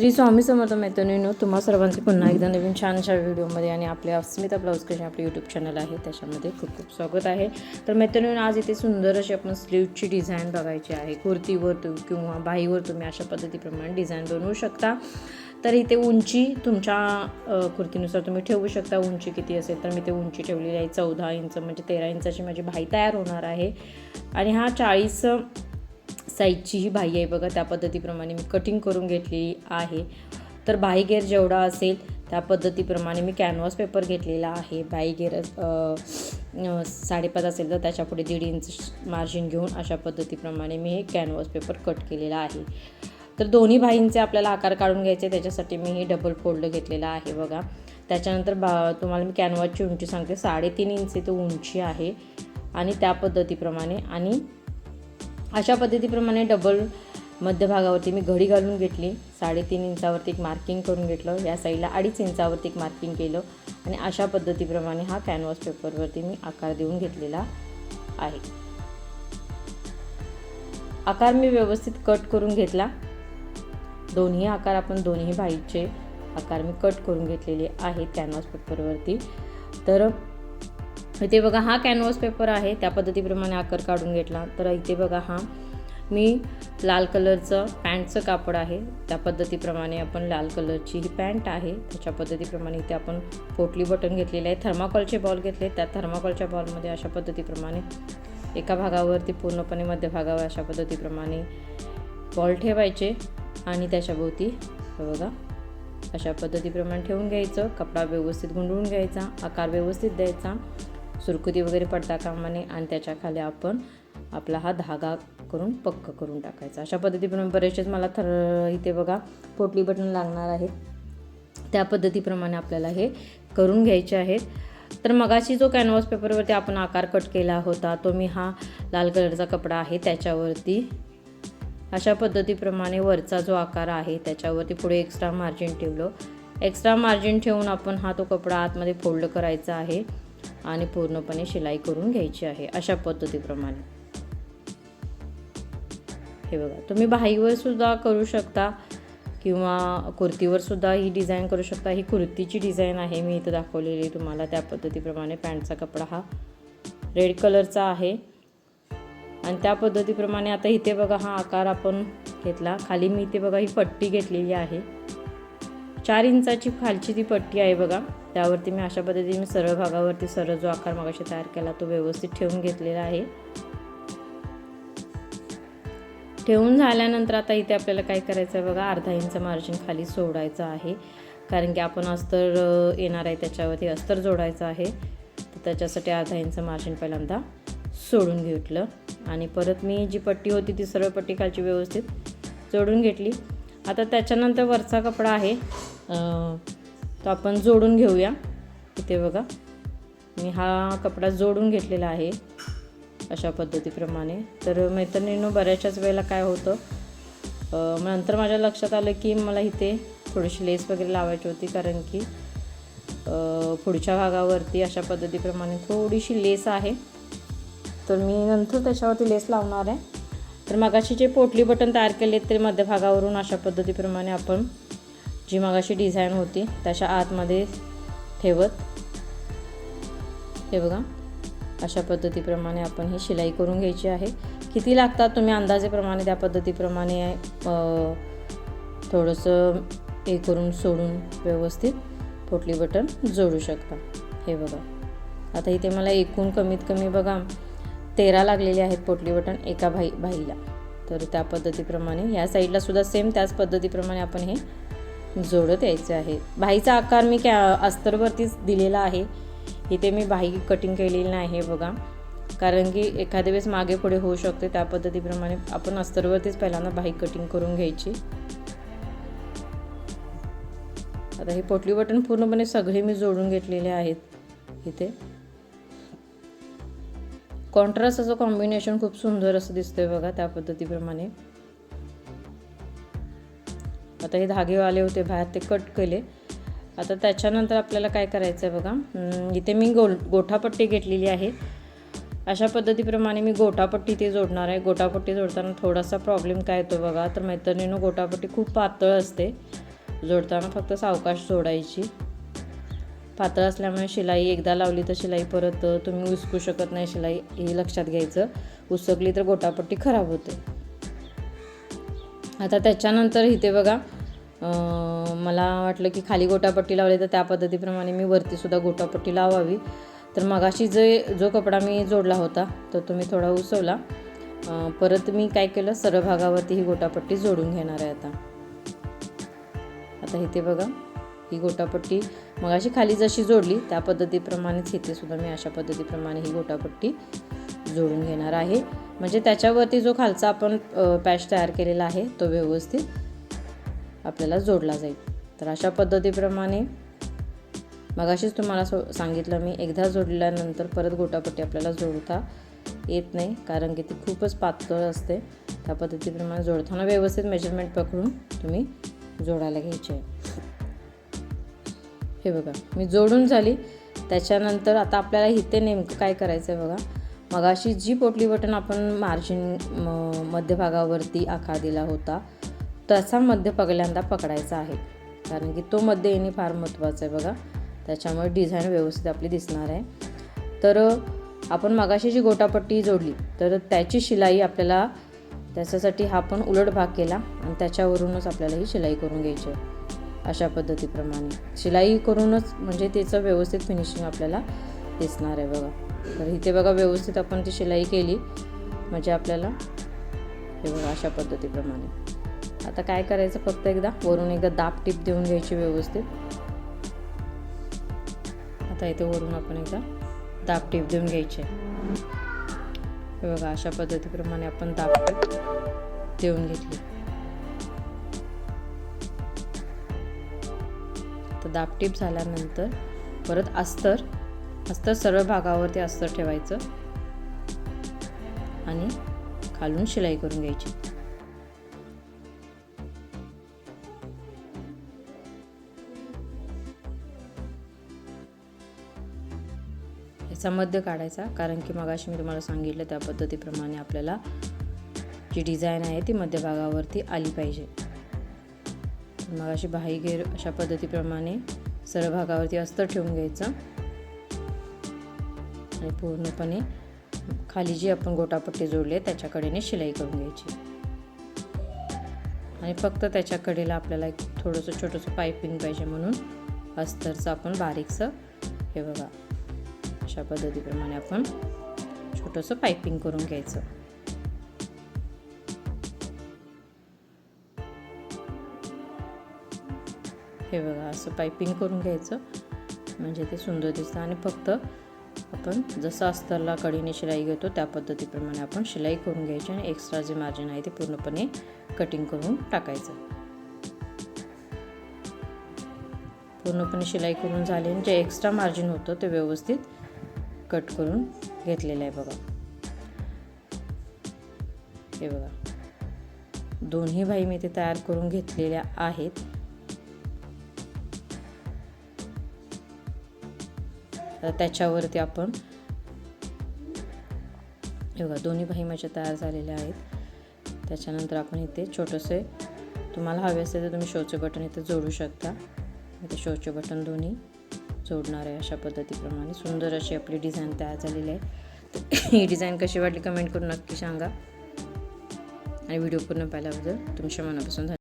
श्री स्वामी समर्थ मैत्रिणींनो तुम्हा सर्वांचे पुन्हा एकदा नवीन छानशा व्हिडिओमध्ये आणि आपल्या अस्मिता ब्लाऊज कशी आपलं यूट्यूब चॅनल आहे त्याच्यामध्ये खूप खूप स्वागत आहे. तर मैत्रिणीनं आज इथे सुंदर अशी आपण स्लीवची डिझाईन बघायची आहे. कुर्तीवर तुम्ही किंवा बाहीवर तुम्ही अशा पद्धतीप्रमाणे डिझाईन बनवू शकता. तर इथे उंची तुमच्या कुर्तीनुसार तुम्ही ठेवू शकता. उंची किती असेल तर मी ते उंची ठेवलेली आहे. चौदा इंच म्हणजे तेरा इंचाची माझी भाई तयार होणार आहे. आणि हा चाळीस साईजची ही बाही आहे बघा त्या पद्धतीप्रमाणे मी कटिंग करून घेतलेली आहे. तर बाई गेअर जेवढा असेल त्या पद्धतीप्रमाणे मी कॅनव्हास पेपर घेतलेला आहे. बाई गेअर साडेपाच असेल तर त्याच्यापुढे दीड इंच मार्जिन घेऊन अशा पद्धतीप्रमाणे मी हे कॅनव्हास पेपर कट केलेला आहे. तर दोन्ही बाईंचे आपल्याला आकार काढून घ्यायचे त्याच्यासाठी मी हे डबल फोल्ड घेतलेला आहे बघा. त्याच्यानंतर बा तुम्हाला मी कॅनव्हासची उंची सांगते साडेतीन इंच तो उंची आहे. आणि त्या पद्धतीप्रमाणे आणि अशा पद्धतीप्रमाणे डबल मध्यभागावरती मी घडी घालून घेतली. साडेतीन इंचावरती एक मार्किंग करून घेतलं. या साईडला अडीच इंचावरती एक मार्किंग केलं. आणि अशा पद्धतीप्रमाणे हा कॅनव्हास पेपरवरती मी आकार देऊन घेतलेला आहे. आकार मी व्यवस्थित कट करून घेतला. दोन्ही आकार आपण दोन्ही बाईचे आकार मी कट करून घेतलेले आहेत कॅनव्हास पेपरवरती तर इथे बघा हा कॅनव्हास पेपर आहे. त्या पद्धतीप्रमाणे आकार काढून घेतला. तर इथे बघा हा मी लाल कलरचं पॅन्टचं कापड आहे. त्या पद्धतीप्रमाणे आपण लाल कलरची ही पॅन्ट आहे. त्याच्या पद्धतीप्रमाणे इथे आपण पोटली बटन घेतलेले आहे. थर्माकॉलचे बॉल घेतले. त्या थर्माकॉलच्या बॉलमध्ये अशा पद्धतीप्रमाणे एका भागावरती पूर्णपणे मध्यभागावर अशा पद्धतीप्रमाणे बॉल ठेवायचे आणि त्याच्याभोवती बघा अशा पद्धतीप्रमाणे ठेवून घ्यायचं. कपडा व्यवस्थित गुंडळून घ्यायचा. आकार व्यवस्थित द्यायचा. सुरकुती वगैरे पडता कामाने आणि त्याच्याखाली आपण आपला हा धागा करून पक्क करून टाकायचा. अशा पद्धतीप्रमाणे बरेचसेच मला थर इथे बघा पोटली बटन लागणार आहेत त्या पद्धतीप्रमाणे आपल्याला हे करून घ्यायचे आहेत. तर मगाशी जो कॅनव्हास पेपरवरती आपण आकार कट केला होता तो मी हा लाल कलरचा कपडा आहे त्याच्यावरती. अशा पद्धतीप्रमाणे वरचा जो आकार आहे त्याच्यावरती पुढे एक्स्ट्रा मार्जिन ठेवलं. एक्स्ट्रा मार्जिन ठेवून आपण हा तो कपडा आतमध्ये फोल्ड करायचा आहे. आणि पूर्णपणे शिलाई करून घ्यायची आहे अशा पद्धतीप्रमाणे. हे बघा तुम्ही बाहीवर सुद्धा करू शकता किंवा कुर्तीवर सुद्धा ही डिझाईन करू शकता. ही कुर्तीची डिझाईन आहे मी इथं दाखवलेली तुम्हाला. त्या पद्धतीप्रमाणे पॅन्टचा कपडा हा रेड कलरचा आहे. आणि त्या पद्धतीप्रमाणे आता इथे बघा हा आकार आपण घेतला. खाली मी इथे बघा ही पट्टी घेतलेली आहे. चार इंचाची खालची ती पट्टी आहे बघा. त्यावरती मी अशा पद्धतीने मी सरळ भागावरती सरळ जो आकार मागाशी तयार केला तो व्यवस्थित ठेवून घेतलेला आहे. ठेवून झाल्यानंतर आता इथे आपल्याला काय करायचं आहे बघा अर्धा इंच मार्जिन खाली सोडायचं आहे. कारण की आपण अस्तर येणार आहे त्याच्यावरती अस्तर जोडायचं आहे. तर त्याच्यासाठी अर्धा इंच मार्जिन पहिल्यांदा सोडून घेतलं. आणि परत मी जी पट्टी होती ती सरळ पट्टी खालची व्यवस्थित जोडून घेतली. आता त्याच्यानंतर वरचा कपडा आहे. तो आपण जोडून घेऊया. इथे बघा. मी हा कपडा जोडून घेतलेला आहे अशा पद्धतीप्रमाणे. तर मैत्रिणींनो बऱ्याचशाच वेळेला काय होतं मग नंतर माझ्या लक्षात आलं की मला इथे थोडीशी लेस वगैरे लावायची होती कारण की पुढच्या भागावरती अशा पद्धतीप्रमाणे थोडीशी लेस आहे. तर मी नंतर त्याच्यावरती लेस लावणार आहे. तर मगाशी जे पोटली बटन तयार केले ते मध्यभागावरून अशा पद्धतीप्रमाणे आपण जी मगाशी डिझाईन होती त्याच्या आतमध्ये ठेवत. हे बघा अशा पद्धतीप्रमाणे आपण ही शिलाई करून घ्यायची आहे. किती लागतात तुम्ही अंदाजेप्रमाणे त्या पद्धतीप्रमाणे थोडंसं हे करून सोडून व्यवस्थित पोटली बटन जोडू शकता. हे बघा. आता इथे मला एकूण कमीत कमी बघा तेरा लागलेले आहेत पोटली बटन एका भाई भाईला. तर त्या पद्धतीप्रमाणे ह्या साईडला सुद्धा सेम त्याच पद्धतीप्रमाणे आपण हे जोडत द्यायचे आहे. भाईचा आकार मी कॅ अस्तरवरतीच दिलेला आहे. इथे मी बाही कटिंग केलेली नाही आहे बघा. कारण की एखाद्या वेळेस मागे पुढे होऊ शकते त्या पद्धतीप्रमाणे. आपण अस्तरवरतीच पहिल्यांदा बाही कटिंग करून घ्यायची. आता हे पोटली बटन पूर्णपणे सगळे मी जोडून घेतलेले आहेत इथे. कॉन्ट्रास्ट असं कॉम्बिनेशन खूप सुंदर असं दिसतंय बघा त्या पद्धतीप्रमाणे. आता हे धागेवाले होते बाहेर ते कट केले. आता त्याच्यानंतर आपल्याला काय करायचं आहे बघा इथे मी गोल गोठापट्टी घेतलेली आहे. अशा पद्धतीप्रमाणे मी गोटापट्टी ते जोडणार आहे. गोटापट्टी जोडताना थोडासा प्रॉब्लेम काय येतो बघा तर मैत्रिणीनं गोटापट्टी खूप पातळ असते. जोडताना फक्त सावकाश जोडायची. पातळ असल्यामुळे शिलाई एकदा लावली तर शिलाई परत तुम्ही उसकू शकत नाही शिलाई हे लक्षात घ्यायचं. उसकली तर गोटापट्टी खराब होते. आता त्याच्यानंतर इथे बघा मला वाटलं की खाली गोटापट्टी लावली तर त्या पद्धतीप्रमाणे मी वरतीसुद्धा गोटापट्टी लावावी. तर मगाशी जे जो कपडा मी जोडला होता तर तो मी थोडा उसवला. परत मी काय केलं सरळ भागावरती ही गोटापट्टी जोडून घेणार आहे आता. आता इथे बघा ही गोटापट्टी मगाशी खाली जशी जोडली त्या पद्धतीप्रमाणेच इथे सुद्धा मी अशा पद्धतीप्रमाणे ही गोटापट्टी जोडून घेणार आहे. म्हणजे त्याच्यावरती जो खालचा आपण पॅच तयार केलेला आहे तो व्यवस्थित आपल्याला जोडला जाईल. तर अशा पद्धतीप्रमाणे मगाशीच तुम्हाला सो सांगितलं मी एकदा जोडल्यानंतर परत गोटापट्टी आपल्याला जोडता येत नाही कारण की ती खूपच पातळ असते. त्या पद्धतीप्रमाणे जोडताना व्यवस्थित मेजरमेंट पकडून तुम्ही जोडायला घ्यायचे. आहे हे बघा मी जोडून झाली. त्याच्यानंतर आता आपल्याला इथे नेमकं काय करायचं आहे बघा. मगाशी जी पोटली बटन आपण मार्जिन म- मध्यभागावरती आकार दिला होता तसा मध्य पहिल्यांदा पकडायचा आहे. कारण की तो मध्य येणे फार महत्त्वाचं आहे बघा. त्याच्यामुळे डिझाईन व्यवस्थित आपली दिसणार आहे. तर आपण मगाशी जी गोटापट्टी जोडली तर त्याची शिलाई आपल्याला त्याच्यासाठी हा पण उलट भाग केला आणि त्याच्यावरूनच आपल्याला ही शिलाई करून घ्यायची आहे. अशा पद्धतीप्रमाणे. शिलाई करूनच म्हणजे त्याचं व्यवस्थित फिनिशिंग आपल्याला दिसणार आहे बघा. तर इथे बघा व्यवस्थित आपण ती शिलाई केली. म्हणजे आपल्याला हे बघा अशा पद्धतीप्रमाणे. आता काय करायचं फक्त एकदा? वरून एकदा दाब टीप देऊन घ्यायची व्यवस्थित. आता इथे वरून आपण एकदा दाब टीप देऊन घ्यायची. हे बघा अशा पद्धतीप्रमाणे आपण दाब टीप देऊन घेतली. तर दाबटीप झाल्यानंतर परत अस्तर अस्तर सरळ भागावरती अस्तर ठेवायचं. आणि खालून शिलाई करून घ्यायची. याचा मध्य काढायचा कारण की मगाशी मी तुम्हाला सांगितलं त्या पद्धतीप्रमाणे आपल्याला जी डिझाईन आहे ती मध्यभागावरती आली पाहिजे. मग अशी बाही घेर अशा पद्धतीप्रमाणे सरळ भागावरती अस्तर ठेवून घ्यायचं. आणि पूर्णपणे. खाली जी आपण गोटापट्टी जोडली आहे त्याच्याकडेने शिलाई करून घ्यायची. आणि फक्त त्याच्या कडेला आपल्याला एक थोडंसं छोटंसं पायपिंग पाहिजे म्हणून अस्तरचं आपण बारीकसं हे बघा अशा पद्धतीप्रमाणे आपण छोटंसं पायपिंग करून घ्यायचं. हे बघा असं पायपिंग करून घ्यायचं. म्हणजे ते सुंदर दिसतं. आणि फक्त आपण जसं अस्तरला कडीने शिलाई घेतो त्या पद्धतीप्रमाणे आपण शिलाई करून घ्यायची आणि एक्स्ट्रा जे मार्जिन आहे ते पूर्णपणे कटिंग करून टाकायचं. पूर्णपणे शिलाई करून झाले आणि जे एक्स्ट्रा मार्जिन होतं ते व्यवस्थित कट करून घेतलेलं आहे बघा. हे बघा. दोन्ही भाई मी ते तयार करून घेतलेल्या आहेत. त्याच्यावरती आपण बघा दोन्ही भाई माझ्या तयार झालेल्या आहेत. त्याच्यानंतर आपण इथे छोटंसे तुम्हाला हवे असेल तर तुम्ही शोचे बटन इथे जोडू शकता. इथे शोचे बटन दोन्ही जोडणार आहे अशा पद्धतीप्रमाणे. सुंदर अशी आपली डिझाईन तयार झालेली आहे. तर ही डिझाईन कशी वाटली कमेंट करून नक्की सांगा. आणि व्हिडिओ पूर्ण पाहिल्याबद्दल तुमच्या मनापासून